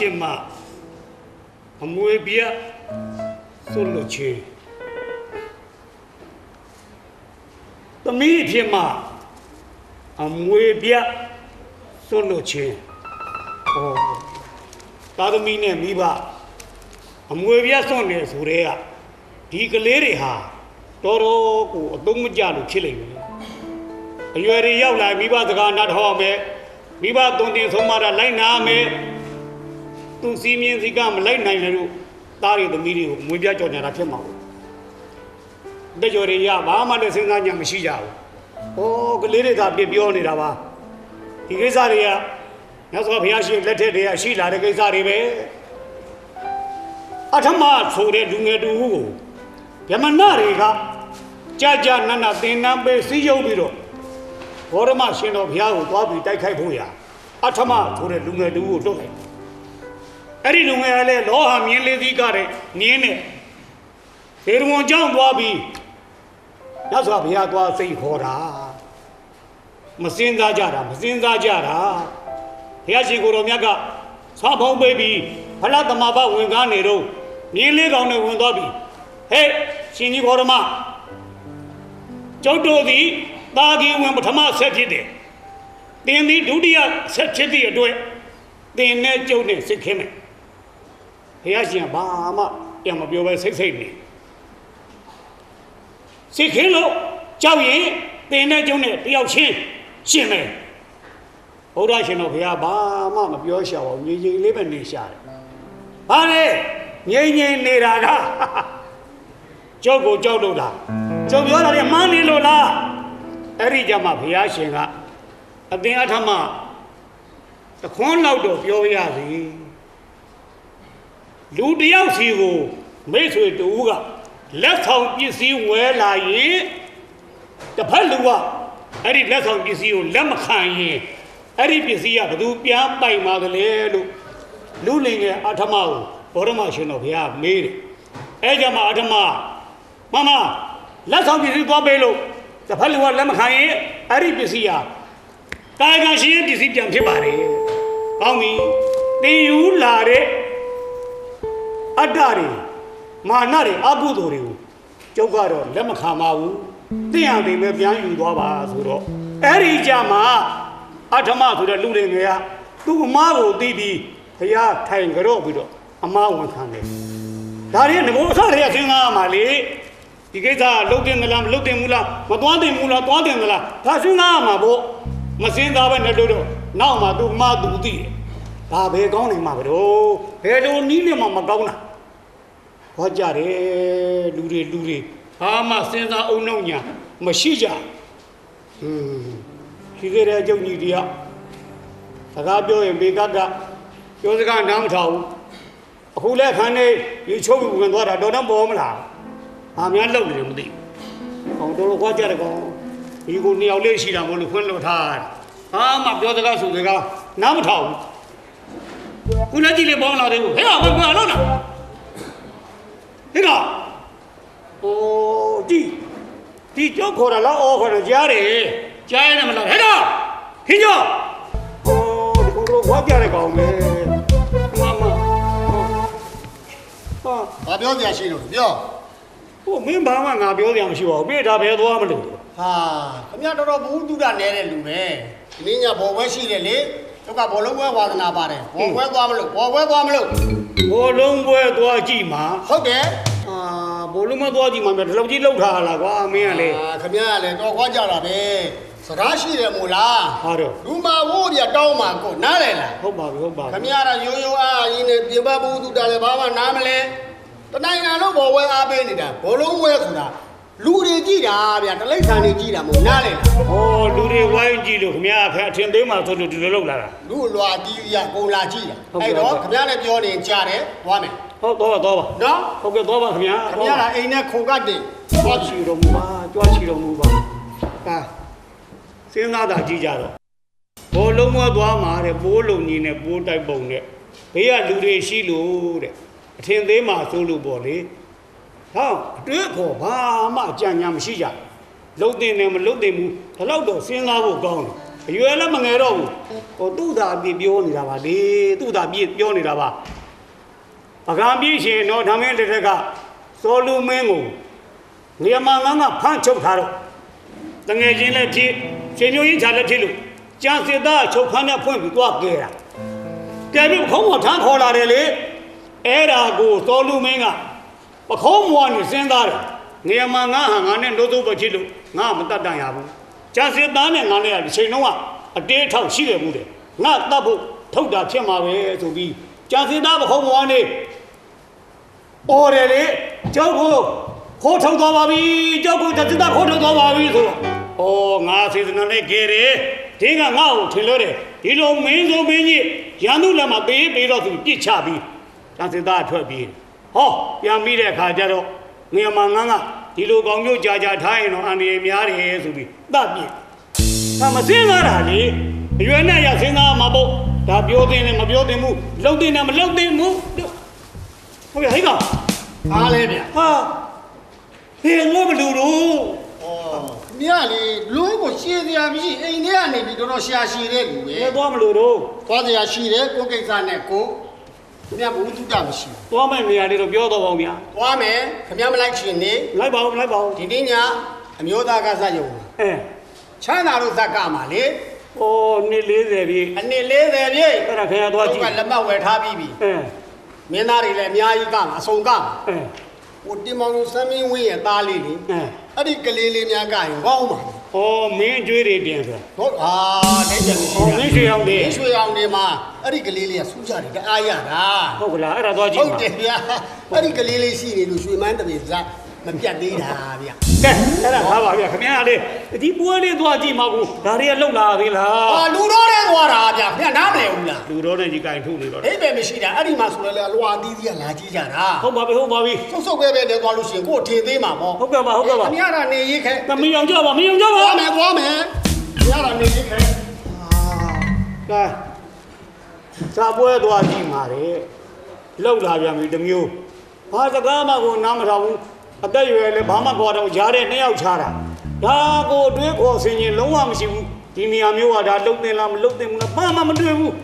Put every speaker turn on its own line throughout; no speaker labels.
ဖြစ်မှအမွေပြတ်သွလို့ချင်းသမီးဖြစ်မှအမွေပြတ်သွလို့ချင်းဟောသာသမီနဲ့မိဘအမွေပြတ်သွနေဆိုတဲ့ကဒီကလေးတွေဟာတော်တော်ကိုအသုံးမကျလို့ဖြစ်လိမ့်မယ်အရွယ်တွေရောက်လာမိဘစကားနားထောင်အောင်မယ်မိဘတုံတင်ဆုံးမတာလိုက်နာမယ် သူစီမင်းစီကမလိုက်နိုင်လည်းလို့သားတွေသမီးတွေကိုမွေးပြကြော်ညာတာဖြစ်မှာပေါ့တက်ကြော်တွေရဘာမှလည်းစဉ်းစားညမရှိကြဘူး။ဩကလေးတွေကပြပြောနေတာပါ။ဒီကိစ္စတွေကမြတ်စွာဘုရားရှင်လက်ထက်တည်းကရှိလာတဲ့ကိစ္စတွေပဲ။အထမဆိုတဲ့လူငယ်တူကိုဗြဟ္မဏတွေကကြာကြာနတ်နတ်သင်္นานပေးစည်းရုံးပြီးတော့ဘောရမရှင်တော်ဘုရားကိုသွားပြီးတိုက်ခိုက်ဖို့ရအထမဆိုတဲ့လူငယ်တူကိုလွတ်လိုက် အဲ့ဒီလူငယ်ကလည်းလောဟာမြင်းလေးသီးကတဲ့နင်းနဲ့ဒေရဝန်ကြောင့်သွားပြီးရသော်ဘုရားသွားစိတ်ခေါ်တာမစင်းစားကြတာမစင်းစားကြတာဘုရားရှင်ကိုယ်တော်မြတ်ကသွားဖုံးပေးပြီးဖလားသမဘဝင်ကားနေတော့မြင်းလေးကောင်နဲ့ဝင်သွားပြီးဟဲ့ရှင်ကြီးခေါ်တော်မကျုပ်တို့သည်တာကြီးဝင်ပထမဆက်ဖြစ်တယ်တင်သည်ဒုတိယဆက်ဖြစ်သည့်အတွက်တင်နဲ့ကျုပ်နဲ့စစ်ခင်းမယ် ဘုရားရှင်ကဘာမှပြန်မပြောပဲစိတ်စိတ်နေစိတ်ခင်းလို့ကြောက်ရင်သင်နဲ့ကျုံနဲ့တယောက်ချင်းရှင်မယ်ဘုရားရှင်တော်ဘုရားဘာမှမပြောရှာပါဘူးငြိမ်ငြိမ်လေးပဲနေရှာတယ်ဘာလဲငြိမ်ငြိမ်နေတာကကြောက်ကိုကြောက်လို့လားကြောက်ပြောတာလေမှန်းနေလို့လားအဲ့ဒီကြမှာဘုရားရှင်ကအသင်အထမတခွန်းလောက်တော့ပြောရစီ လူတယောက်စီကိုမိတ်ဆွေတူကလက်ဆောင်ပစ္စည်းဝဲလာရင်တစ်ဖက်လူကအဲ့ဒီလက်ဆောင်ပစ္စည်းကိုလက်မခံရင်အဲ့ဒီပစ္စည်းကဘယ်သူပြန်ပိုင်ပါသလဲလို့လူလင်ငယ်အထမကိုဘောရမရှင်တော်ဘုရားမေးတယ်အဲ့ကြမှာအထမမမလက်ဆောင်ပစ္စည်းသွားပေးလို့တစ်ဖက်လူကလက်မခံရင်အဲ့ဒီပစ္စည်းဟာကာယကံရှိရင်ပစ္စည်းပြန်ဖြစ်ပါတယ်ကောင်းပြီတင်ယူလာတဲ့ အတ္တတွေမာနတွေအကုသိုလ်တွေကိုကျုပ်ကတော့လက်မခံပါဘူးသိရတယ်ပဲပြန်ယူသွားပါဆိုတော့အဲ့ဒီကြမှာအထမဆိုတဲ့လူတွေငယ်ကသူ့အမားကိုသိပြီးဘုရားထိုင်ကြော့ပြီးတော့အမားဝန်ခံတယ်ဒါတွေငကိုအစတွေကစဉ်းစားရမှာလေဒီကိစ္စလှုပ်တင်မလားမလှုပ်တင်ဘူးလားမသွားတင်ဘူးလားသွားတင်မလားဒါစဉ်းစားရမှာပေါ့မစဉ်းစားပဲနဲ့လို့တော့နောက်မှသူ့အမားသူသိတယ်ဒါပဲကောင်းနေမှာဘလို့ဘယ်လိုနီးနေမှမကောင်းတာ ဟောကြတယ်လူတွေလူတွေဘာမှစဉ်းစားအောင်နှုံညာမရှိကြဟွန်းရှိခဲ့တဲ့အကျုပ်ကြီးတရားစကားပြောရင်ဘေကကပြောစကားနားမထောင်ဘူးအခုလက်ခန်းနေရေချုပ်ပြီးဝင်သွားတာတော့တော့ပေါ်မလားဘာများလုပ်နေတယ်မသိဘူးအောင်တော်တော်ဟောကြတယ်ကောင်ဒီကိုနှစ်ယောက်လေးရှိတာမဟုတ်လို့ခွင့်လွတ်ထားတယ်ဘာမှပြောစကားဆိုစကားနားမထောင်ဘူးခုလက်ကြီးလေးပေါ်လာတယ်ဟဲ့ဘာဘာလုပ်တာ ဟင်လားအိုးဒီဒီကြောက်ခေါ်တာလောက်အော်ခေါ်တာကြားတယ်ကြားရတယ်မလားဟဲ့လားခင်ဗျာအိုးဒီကောင်ကဘာပြရတဲ့ကောင်လဲမမဟာ
ဘာပြောကြရှိလို့ပြော
ဟိုမင်းဘာမှငါပြောကြမရှိပါဘူးပြေးတာပဲသွားမလို့
ဟာခင်ဗျာတော်တော်ဘုဟုတုဒ္ဒနဲတဲ့လူပဲဒီနေ့ညဘော်ဝဲရှိတယ်လေ သူကဘောလုံးပွဲဝါသနာပါတယ်။ဘော်ပွဲသွားမလို့ဘော်ပွဲသွားမလို့
ဘောလုံးပွဲသွားကြည့်မှာ
ဟုတ်တယ်
အာဘောလုံးမသွားကြည့်မှာမြတ်ဒီလောက်ကြီးလှုပ်ထားလားကွာမင်းကလေ။
အာခမရကလည်းတော့ခွာကြတာပဲ။စကားရှိတယ်မို့လား
ဟာတော့။
လူမဝိုးပြတောင်းမှာကိုနားလဲလား
ဟုတ်ပါပြီဟုတ်ပါ။
ခ
ပြီ
မရကရိုးရိုးအားအားကြီးနဲ့ပြင်ပဘူးတုတာလည်းဘာမှနားမလဲ။တနိုင်ငံလုံးဘော်ပွဲအားပေးနေတာဘောလုံးပွဲဆိုတာ လူတွေကြည့်တာဗျာတလိမ့်ဆန်တွေကြည့်တာမို့နားလဲလား
ဩလူတွေဝိုင်းကြည့်လို့ခင်ဗျားဖအထင်သေးမှဆိုလို့ဒီလိုလှုပ်လာတာ
လူလွာတီးရကုန်လာကြည့်တာ
ဟုတ်ကဲ့
အဲ့တော့
ဟုတ်
ခ
ကဲ့
မရနဲ့ပြောနေကြားတယ်သွားမယ်
ဟုတ်တော့ပါတော့ပါ
နော်
ဟုတ်ကဲ့တော့ပါခင်ဗျာ
ခမရကအိမ်နဲ့ခုံကတ်တင်
ကြွားချီတော်မူပါကြွားချီတော်မူပါကာစဉ်းစားတာကြည့်ကြတော့ဘောလုံးမသွားမှာတဲ့ပိုးလုံကြီးနဲ့ပိုးတိုက်ပုံနဲ့ဘေးကလူတွေရှိလို့တဲ့အထင်သေးမှဆိုလို့ပေါ့လေ ဟောအတွေ့အခေါ်ဘာမှအကြံဉာဏ်မရှိကြလုံတင်တယ်မလုံတင်ဘူးဒါတော့တော့စဉ်းစားဖို့ကောင်းတယ်ဘအရွယ်လည်းမငယ်တော့ဘူးဟိုသူ့သာအပြစ်ပြောနေတာပါလေသူ့သာအပြစ်ပြောနေတာပါပကံပြည့်ရှင်တော့ဓမ္မင်းတစ်ထက်ကစောလူမင်းကိုနေရာမှာငါငါဖမ်းချုပ်ထားတော့တငယ်ချင်းလည်းဖြစ်ရှင်မျိုးကြီးခြာလည်းဖြစ်လို့ကျန်စစ်သားချုပ်ခန်းနဲ့ဖွင့်ပြီးသွားကြတာကဲပြီးပခုံးပေါ်ထမ်းခေါ်လာတယ်လေအဲ့ဒါကိုစောလူမင်းက ပခုံးပေါ်ကနေစဉ်းစားတယ်နေရာမှာငါဟာငါနဲ့လို့တော့ပဲဖြစ်လို့ငါမတတ်တန်ရဘူးကျန်စစ်သားနဲ့ငါနဲ့ကဒီချိန်လုံးကအတေးထောက်ရှိတယ်ဘူးတဲ့ငါတတ်ဖို့ထုတ်တာဖြစ်မှာပဲဆိုပြီးကျန်စစ်သားပခုံးပေါ်ကနေအော်တယ်လေကျောက်ကိုခိုးထုတ်သွားပါပြီကျောက်ကိုကျန်စစ်သားခိုးထုတ်သွားပါပြီဆိုတော့အော်ငါစေစနာနဲ့ကြဲတယ်ဒီကငါ့ကိုထင်လို့တယ်ဒီလိုမင်းဆိုမင်းကြီးရန်သူလက်မှာပေးပေးတော့သူပြစ်ချပြီးကျန်စစ်သားထွက်ပြေးတယ် ဟောပြန်ပြီးတဲ့အခါကျတော့ငယ်မှာငန်းကဒီလိုကောင်မျိုးကြာကြာထားရင်တော့အန္တရာယ်များတယ်ဆိုပြီးတတ်ပြစ်။ဒါမစင်းသားတာလေအရွယ်နဲ့ရစင်းသားမှာပေါ့။ဒါပြောတင်တယ်မပြောတင်ဘူး။လှုပ်တင်တယ်မလှုပ်တင်ဘူး။ဟုတ်ရဲ့ဟိကောင်
အားလဲဗျာ
ဟာဟေးငေါမလူတော့
ဩမြတ်လေလုံးကိုရှင်းစရာမရှိအိမ်ထဲကနေပြီးတော်တော်ရှာရှည်တဲ့လူပဲ
ဘယ်သွားမလို့တော့
သွားစရာရှိတယ်ကိုယ်ကိစ္စနဲ့ကို မြတ်ဘုသူတ္တမရှိဘူး
သွားမဲ့နေရာလေးတော့ပြောတော့ပါဦးဗျာ
သွားမယ်ခမရမလိုက်ချင်နေ
လိုက်ပါဦးလိုက်ပါဦး
ဒီနေ့ညအမျိုးသားကစားရုံ
အဲ
ချမ်းသာတို့ဇက်ကမှာလေ
ဟောနှစ်40ပြည့်
အနည်း40ပြည့်
အဲ့ဒါခင်ဗျားသွားကြည့်
ကလက်မှတ်ဝယ်ထားပြီးပြီ
အဲ
မင်းသားတွေလည်းအများကြီးကမှာအစုံကမှာ
အဲ
ဟိုတင်မောင်တို့စမ်းမင်းဝင်းရဲ့သားလေးလေ
အဲ
အဲ့ဒီကလေးလေးများကရင်ကောင်းပါ
ဟောမင်းကျွေးတွေတင်ဆို
ဟုတ်အာနိုင်ကြပြီ
ဟောမင်းရွှေအောင်တွေ
မင်းရွှေအောင်တွေမှာအဲ့ဒီကလေးလေးကစူးကြတယ်တအားရတာ
ဟုတ်ကလားအဲ့ဒါသွားကြည့်
ဟုတ်
ပါ
တယ်ဗျာအဲ့ဒီကလေးလေးရှိနေလို့ရွှေမန်းတပည့်စား မပြတ်သေးတာဗျာ
ကဲအဲ့ဒါထားပါဗျာခင်ဗျားလေးဒီပွဲလေးသွားကြည့်မှာကိုဒါတွေကလှုပ်လာသေးလား
အာလူတော်တဲ့သွားတာဗျာခင်ဗျာနားမလဲဘူးလား
လူတော်နဲ့ကြီးကင်ထုတ်နေတော့
အိဗယ်မရှိတာအဲ့ဒီမှာဆိုလဲလေအလွာသီးသီးကလာကြည့်ကြတာ
ဟုတ်ပါပြီဟုတ်ပါပြီ
ဆုပ်ဆုပ်ပဲပဲနဲ့သွားလို့ရှိရင်ကိုယ်ထင်သေးမှာပေါ့
ဟုတ်ကဲ့ပါဟုတ်ကဲ့ပါ
ခင်ဗျားကနေရေးခဲ
တမီအောင်ကြပါမီအောင်ကြပါ
သွားမယ်သွားမယ်ခင်ဗျားကနေရေးခဲ
ကဲစာပွဲသွားကြည့်မှာတဲ့လောက်လာပြန်ပြီတစ်မျိုးဘာစကားမှကိုနားမထောင်ဘူး အသက်အရွယ်လည်းဘာမှပေါ်တော့ရားတဲ့နှစ်ယောက်ချားတာဒါကိုတွေးခေါ်ဆင်ရင်လုံးဝမရှိဘူးဒီနေရာမျိုးကဒါလုံတင်လားမလုံတင်ဘူးလားဘာမှမတွေ့ဘူး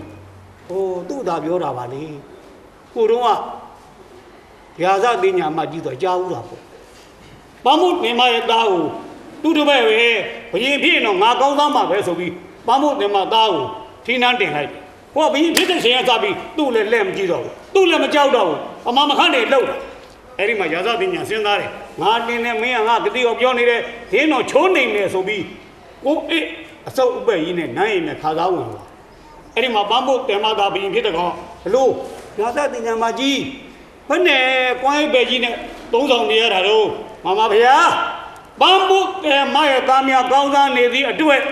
ဟိုသူ့သာပြောတာပါလေကိုတော့ကရာဇသိညာမှကြီးတော့ကြားဘူးတာပေါ့ပမုတ်တင်မရဲ့သားကိုသူ့တပည့်ပဲဘယင်ဖြစ်တော့ငါကောင်းသားမှာပဲဆိုပြီးပမုတ်တင်မသားကိုထိန်းနှန်းတင်လိုက်တယ်။ဟိုကဘယင်ဖြစ်တဲ့ချိန်ကစပြီးသူ့လည်းလက်မကြည့်တော့ဘူး။သူ့လည်းမကြောက်တော့ဘူး။အမမခန့်နေလှုပ်တာ။ အဲ့ဒီမှာရာဇပညာစဉ်းစားတယ်။ငါတင်နေမင်းကငါဂတိကိုပြောနေတယ်။ဒင်းတော့ချိုးနေမယ်ဆိုပြီးကိုအေးအစုပ်ဥပ္ပယ်ကြီးနဲ့နိုင်ရင်နဲ့ခါသားဝင်သွား။အဲ့ဒီမှာပမုတ်တင်မသားဘယင်ဖြစ်တဲ့ကောင်ဘလို့ရာဇပညာမကြီးဘယ်နဲ့ကွိုင်းပဲကြီးနဲ့သုံးဆောင်နေရတာတော့မမဖေဟာပန်းပုတ်ကဲမရဲ့သားများကောင်းစားနေသည့်အတွက်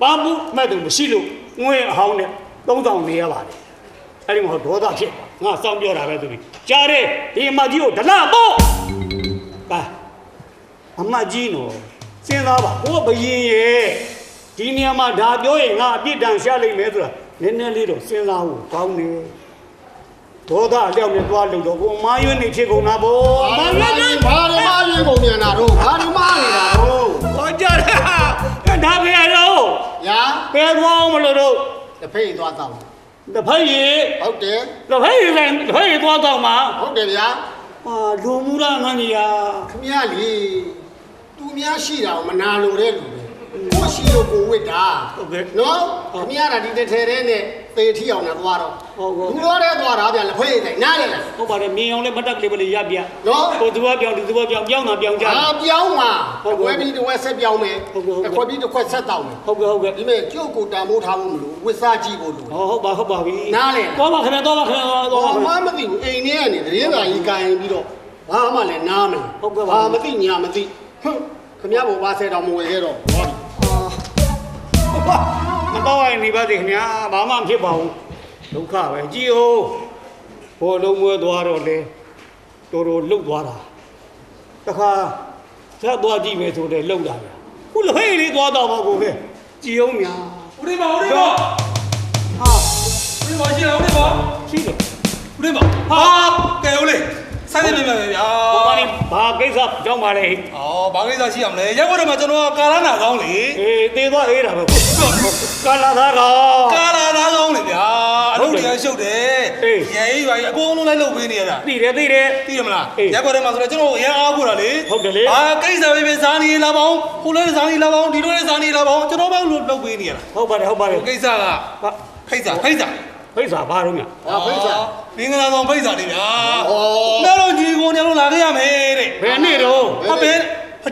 ပန်းပုတ်မဲ့သူမရှိလို့ငွေအဟောင်းနဲ့သုံးဆောင်နေရပါတယ် အဲ့ဒီမှာဒေါသဖြစ်ငါစောင်းပြောတာပဲသူကြီးကြားတယ်ဒီအမကြီးကိုဒလပေါ့ပါအမကြီးနော်စဉ်းစားပါကိုကဘယင်ရဲ့ဒီနေရာမှာဒါပြောရင်ငါအပြစ်ဒဏ်ရှာလိမ့်မယ်ဆိုတာနည်းနည်းလေးတော့စဉ်းစားဖို့ကောင်းတယ်ဒေါသအလျောက်နဲ့သွားလို့တော့ကိုမာရွေးနေဖြစ်ကုန်တာဗော
ဘာ
မာ
လဲ
ရွေးနေ
ဘာလဲဘာလဲကုန်နေတာတော့ဘာဒီမနေတာတော့
ဟောကြတယ်ဟာဒါပဲတော့
ညာ
ဘယ်သွားအောင်မလို့တော့
တစ်ဖိတ်သွားတော့
တစ်ဖက်ရီ
ဟုတ်တယ်
တစ်ဖက်ရီလည်းတစ်ဖက်ရီသွားတော့မှာ
ဟုတ်တယ်ဗျာ
ဟာလူမှုလားငန်းကြီးယာ
ခမရလေသူများရှိတာကိုမနာလိုတဲ့လူတွေ ကိုရှိလို့ကိုဝစ်တာ
ဟုတ်ကဲ့
နော်ခမရတာဒီတစ်ထဲထဲနဲ့သေထီအောင်နဲ့သွားတော့
ဟုတ်ကဲ့
လူတော်တဲ့သွားတာဗျာလက်ဖွေးတိုင်းနားလေလား
ဟုတ်ပါတယ်မြင်အောင်လည်းမတက်ကလေးပဲလေရပြ
နော်
ဟိုသူကပြောင်းဒီသူကပြောင်းပြောင်းတာပြောင်းကြတယ်
အာပြောင်းမှာ
ဟုတ်ကဲ့
ဝဲပြီးတစ်ဝက်ဆက်ပြောင်းမယ်
ဟုတ်ကဲ့ဟုတ်ကဲ့
တစ်ခွက်ပြီးတစ်ခွက်ဆက်တောင်းမယ်
ဟုတ်ကဲ့ဟုတ်ကဲ့
ဒီမဲ့ကျုပ်ကိုတန်ဖိုးထားဖို့မလို့ဝစ်စားကြည့်ဖို့လို့
ဟောဟုတ်ပါဟုတ်ပါပြီ
နားလေ
သွားပါခင်ဗျာသွားပါခင်ဗျာသွားပါ
ဘာ
ခင်
မှ
ဗျာ
မသိဘူးအိမ်ထဲကနေတရင်သာကြီးကိုင်ပြီးတော့ဘာမှလည်းနားမလား
ဟုတ်ကဲ့ပါ
ဘာမသိညာမသိဟွန်းခမရဘုရားဆဲတော်မဝယ်ခဲ့တော့ဟော
မတော့ရင်နေပါစေခင်ဗျာဘာမှမဖြစ်ပါဘူးဒုက္ခပဲကြည်ဟုတ်ဘိုလ်လုံးမွဲသွားတော့လေတော်တော်လှုပ်သွားတာတခါဆက်သွားကြည့်မယ်ဆိုတော့လှုပ်လာတယ်ခုလဟေးလေးသွားတော့မကိုပဲကြည်အောင်များ
ဦးလေးပါဦးလေးပါ
ဟာ
ဦးလေးပါရှိလားဦးလေးပါ
ရှိတယ်
ဦးလေးပါဟာကဲဦးလေး စဆိုင်နေပြီဗျာ
ဟောပါနေဘာကိစ္စကြောင်းပါလဲ
အော်ဘာကိစ္စရှိအောင်လဲရက်ွက်တော့မှကျွန်တော်ကကာလာနာကောင်းလေ
အေးသေးသွားအေးတာပဲကာလာသားကောင်
ကာလာနာကောင်းလေဗျာအလုပ်တရားရှုပ်တယ်ရဲကြီးပါကြီးအကုန်လုံးလိုက်လုပ်ပေးနေရတာ
သိတယ်သိတယ်
သိရမလားရက်ွက်တော့မှဆိုတော့ကျွန်တော်ရန်အားကိုတာလေ
ဟုတ်တယ်လေ
အာကိစ္စပဲပဲဇာနီလာပေါင်းကိုလည်းဇာနီလာပေါင်းဒီလိုလည်းဇာနီလာပေါင်းကျွန်တော်ဘာလို့လုပ်ပေးနေရတာ
ဟုတ်ပါတယ်ဟုတ်ပါတယ်
ကိစ္စကဖိတ်စာဖိတ်စာ
ဖိတ်စာဘာတော့မြ
ဟာဖိတ်စာ
မင်္ဂလာဆောင်ဖိတ်စာလေးဗျာ
ဩ
နောက်တော့ညီကိုညလုံးလာခဲ့ရမယ်တဲ့
ဘယ်နေ့တော့
ဟုတ်ပဲ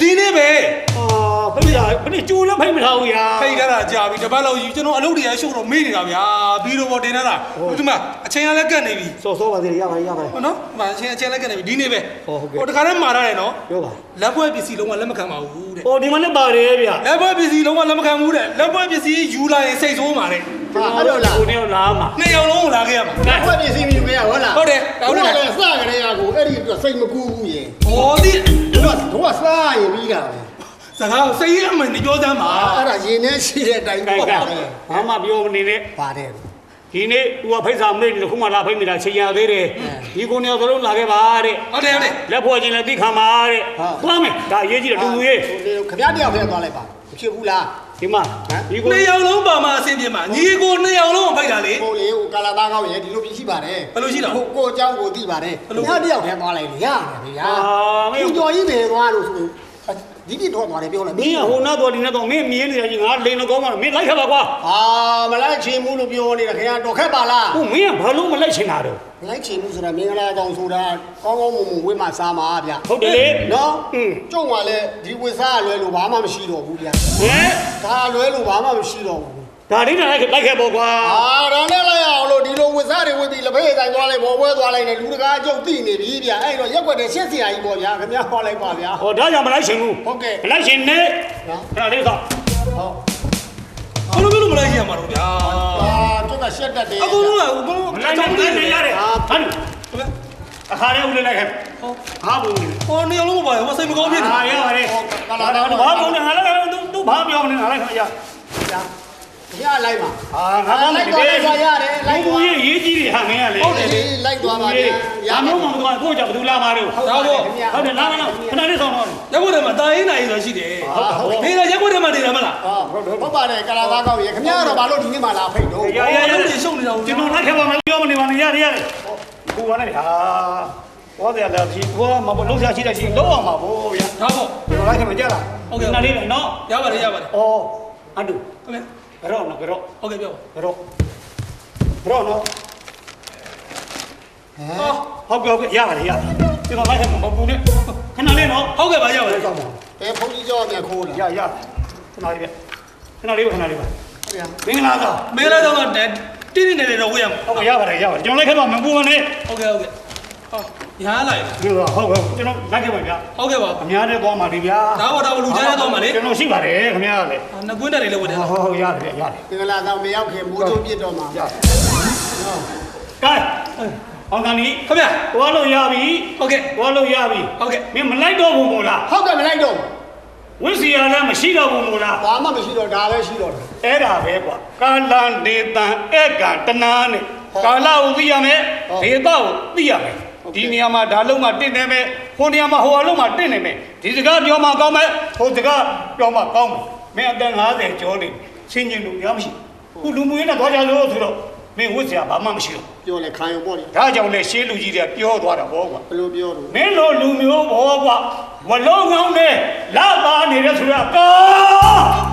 ဒီနေ့ပဲ
အာဖိတ်စာဘယ်နေ့ကျိုးလည်းဖိတ်မထားဘူးယာ
ဖိတ်ကြတာကြာပြီတပတ်လောက်ယူကျွန်တော်အလုပ်တရားရှုပ်တော့မေ့နေတာဗျာပြီးတော့ပေါ်တင်နေတာဒီမှာအချိန်ကလည်းကတ်နေပြီ
စောစောပါသေးတယ်ရပါတယ်ရပါတယ်
ဟုတ်နော်ဒီမှာအချိန်အချိန်လည်းကတ်နေပြီဒီနေ့ပဲ
ဟုတ်ဟုတ်ကဲ့
ဟိုတခါတည်းမှာထားတယ်နော်
ပြောပါ
လက်ပွဲပစ္စည်းလုံးဝလက်မခံပါဘူးတဲ့
ဟိုဒီမှာလည်းပါတယ်ဗျ
လက်ပွဲပစ္စည်းလုံးဝလက်မခံဘူးတဲ့လက်ပွဲပစ္စည်းယူလာရင်စိတ်ဆိုးမှာတဲ့
ဟာ အဲ့လိုလား
ကိုနေလာမှာ
နှစ်ယောက်လုံးကိုလာခဲ့ရမှာ
ဘွက်ပစ္စည်းမျိုးမရဟုတ်လား
ဟုတ်တယ်ဟုတ်တယ်
ဘုရားလည်းစကြတဲ့ကကိုအဲ့ဒီအတွက်စိတ်မကူဘူးရေ
ဟောဒီ
တို့ကတို့ကစားရင်ပြီးတာပဲ
စကားစိတ်ရအမှန်ပြောစမ်းပါ
အဲ့ဒါရင်ထဲရှိတဲ့အတိုင်း
ကိုင်
ပေါ့
ကဘာမှပြောမနေနဲ့
ပါတယ်
ဒီနေ့ तू ကဖိတ်စာမေ့နေခုမှလာဖိတ်နေတာချိန်ရသေးတယ်ဒီကိုနေသလုံးလာခဲ့ပါတဲ့
ဟုတ်တယ်ဟုတ်တယ်
လက်ဖွဲ့ချင်းလည်းသိခံပါတဲ့သွားမယ်ဒါအရေးကြီးတယ်လူကြီး
ဟိုခမရတယောက်ဖက်သွားလိုက်ပါမဖြစ်ဘူးလား
ဒီမှာဟမ်ဒီကို
နှစ်ယောက်လုံးပါမှာအဆင်ပြေမှာညီကိုနှစ်ယောက်လုံးဖိုက်တာလေ
ကိုလေဟိုကာလာသားကောင်းရဲ့ဒီလိုပြရှိပါတယ်
ဘယ်လိုရှိလဲ
ဟိုကိုအကြောင်းကိုသိပါတယ်ညတယောက်ထဲသွားလိုက်လေရတယ်ဗျာ
အာမင်း
ကိုကြော်ကြီးပဲသွားလို့ဆို ဒီဒီတော့သွားတယ်ပြောလိုက်
မင်းကဟိုနာတော့ဒီနာတော့မင်းမြင်နေတာကြီးငါလိန်တော့ကောင်းမှာမင်းလိုက်ခဲ့ပါကွာ
အာမလိုက်ချင်ဘူးလို့ပြောနေတာခင်ဗျာတော်ခက်ပါလား
ဟိုမင်းကဘာလို့မလိုက်ချင်တာတော့
မလိုက်ချင်ဘူးဆိုတာမင်္ဂလာကြောင်ဆိုတာကောင်းကောင်းမွန်မွန်ဝိမစားမှာဗျ
ဟုတ်တယ်လေ
နော်
อืม
ကျုံကလည်းဒီဝိစားလွဲလို့ဘာမှမရှိတော့ဘူးဗျ
ဟဲ့
ဒါလွဲလို့ဘာမှမရှိတော့ဘူး
ဒါလေးနဲ့လိုက်ခဲ့လိုက်ခဲ့ပေါ့ကွာ
အာဒါနဲ့လိုက်အောင်လို့ဒီလိုဝိစားတွေဝိပြီးလက်ဖေးတိုင်းသွားလိုက်ဘောပွဲသွားလိုက်နေလူတကာအကျုပ်သိနေပြီဗျအဲ့တော့ရက်ွက်တဲ့ရှက်စရာကြီးပေါ့ဗျာခင်ဗျာဟောလိုက်ပါဗျာ
ဟောဒါကြောင့်မလိုက်ချင်ဘူး
ဟုတ်ကဲ့
မလိုက်ချင်နဲ့
နော်
ဒါလေးတော့
ဟုတ်
ဘယ်လိုမျိုးလို့မလိုက်ရမှာတော့ဗျာ
အာကျုပ်ကရှက်တတ်တယ်
အကုန်လုံးကဘယ်လို
မလိုက်ချင်ဘူးနေရတယ်ဟမ်အခါရဲဦးလေးလိုက်ခဲ့ဟာဘူးနေ
ဟောနှစ်ယောက်လုံးမပါဘူးစိတ်မကောင်းဖြစ်နေ
ဟာရပါတယ်
ကာလာတော့
ဘာဘူးနေငါလည်းသူသူဘာပြောမနေငါလည်းခမရ
ဗျာ ရလိုက်ပါ
အာငါလည်း
လိုက်သွားလိုက်သွားရတယ်လို
လိုက်က်
သွား
ဘူးရေးရေးကြီးတွေဟာမင်းကလေ
ဟုတ်တယ်လေလိုက်သွားပါဗျာ
ရမလို့မတော်ကိုကြောင့်ဘယ်သူလာမှာတော့
ဟုတ်ပါတယ်ခင်ဗျာ
ဟုတ်တယ်လာမလားခဏလေးဆောင်တော့
ရက်ွက်ထဲမှာတာရင်နိုင်ဆိုရှိတယ်
ဟုတ်တယ်
မင်းကရက်ွက်ထဲမှာနေတာမလား
ဟုတ်ဟုတ်ပါတယ်ကာလာသားကောင်းရေခင်ဗျားတော့ဘာလို့ဒီနေ့မှလာဖိတ်တော့
ရရရ
တွေရှုပ်နေတာ
ကျွန်တော်လိုက်ခဲ့ပါမပြောမနေပါနဲ့ရရရတယ်ကိုကလည်းဟာဟောတယ်လားဒီကိုကမဘလုံးရှာရှိတဲ့ချင်းလုံးအောင်ပါဗောဗျာ
ဒါပေါ့
ကျွန်တော်လိုက်ခဲ့မကြလား
ဟုတ်ကဲ့
နားလေးနော်
ရပါတယ်ရပါတယ်
ဩအတူ
ဟုတ်ကဲ့
ဘရောနော်ဘရော
ဟုတ်ကဲ့ပြော
ဘရောဘရောနော်
ဟော
ဟုတ်ကဲ့ဟုတ်ကဲ့ရပါတယ်ရကျွန်တော်လိုက်ခဲ့မပူနဲ့ခဏလေးနော်
ဟုတ်ကဲ့ပါရပါတယ်
ဆောင်ပါ
အဲဖုန်းကြီးကြောပြန်ခိုးလာ
ရရခဏလေးပဲခဏလေးပဲခဏလေးပဲ
ဟုတ်ဗျာ
မင်္ဂလာသာ
မင်းလည်းတော့တင်းတင်းနေတယ်တော့ဝေးရမှာ
ဟုတ်ကဲ့ရပါတယ်ရပါတယ်ကျွန်တော်လိုက်ခဲ့ပါမပူနဲ့
ဟုတ်ကဲ့ဟုတ်ကဲ့ဟော ညားလိုက်
ဒီလိုဟုတ်ကဲ့ကျွန်တော်လိုက်ခဲ့ပါဗျာ
ဟုတ်ကဲ့ပါ
အများနဲ့သွားမှာဒီဗျာ
ဒါတော့တော့လူချမ်းရတော့မှာလေ
ကျွန်တော်ရှိပါတယ်ခင်ဗျာလေ
နှစ်ကွင်းတက်တွေလည်းဝတ်တယ်
ဟုတ်ဟုတ်ရတယ်ရတယ်
မင်္ဂလာဆောင်မရောက်ခင်မိုးချိုးပြစ်တော့မှာ
ရတယ်ကဲအောင်ကန်ကြီး
ခင်ဗျာ
သွားလို့ရပြီ
ဟုတ်ကဲ့
သွားလို့ရပြီ
ဟုတ်ကဲ့
မင်းမလိုက်တော့ဘူးမို့လား
ဟုတ်ကဲ့မလိုက်တော့
ဝိစီရလည်းမရှိတော့ဘူးမို့လား
ဘာမှမရှိတော့ဒါပဲရှိတော့တယ်
အဲ့ဒါပဲကွာကာလန်ဒေတံဧကံတနာနဲ့ကာလကိုသိရမယ်ဒေသကိုသိရမယ် ဒီနေရာမှာဒါလုံးမှတင့်နေမယ်ဟိုနေရာမှာဟိုအလုံးမှတင့်နေမယ်ဒီစကားပြောမှကောင်းမယ်ဟိုစကားပြောမှကောင်းမယ်မင်းအသက်50ကျော်နေဆင်းကျင်လို့ရမရှိခုလူမှုရေးနဲ့သွားကြလို့ဆိုတော့မင်းဝစ်စရာဘာမှမရှိတော့
ပြောလဲခံရုံပေါ့လေ
ဒါကြောင့်လေရှင်းလူကြီးတွေကပြောသွားတာဘောကွာ
ဘယ်လိုပြောလို့
မင်းလိုလူမျိုးဘောကွာဝလုံးကောင်းနဲ့လာပါနေတဲ့ဆိုတာကောင်း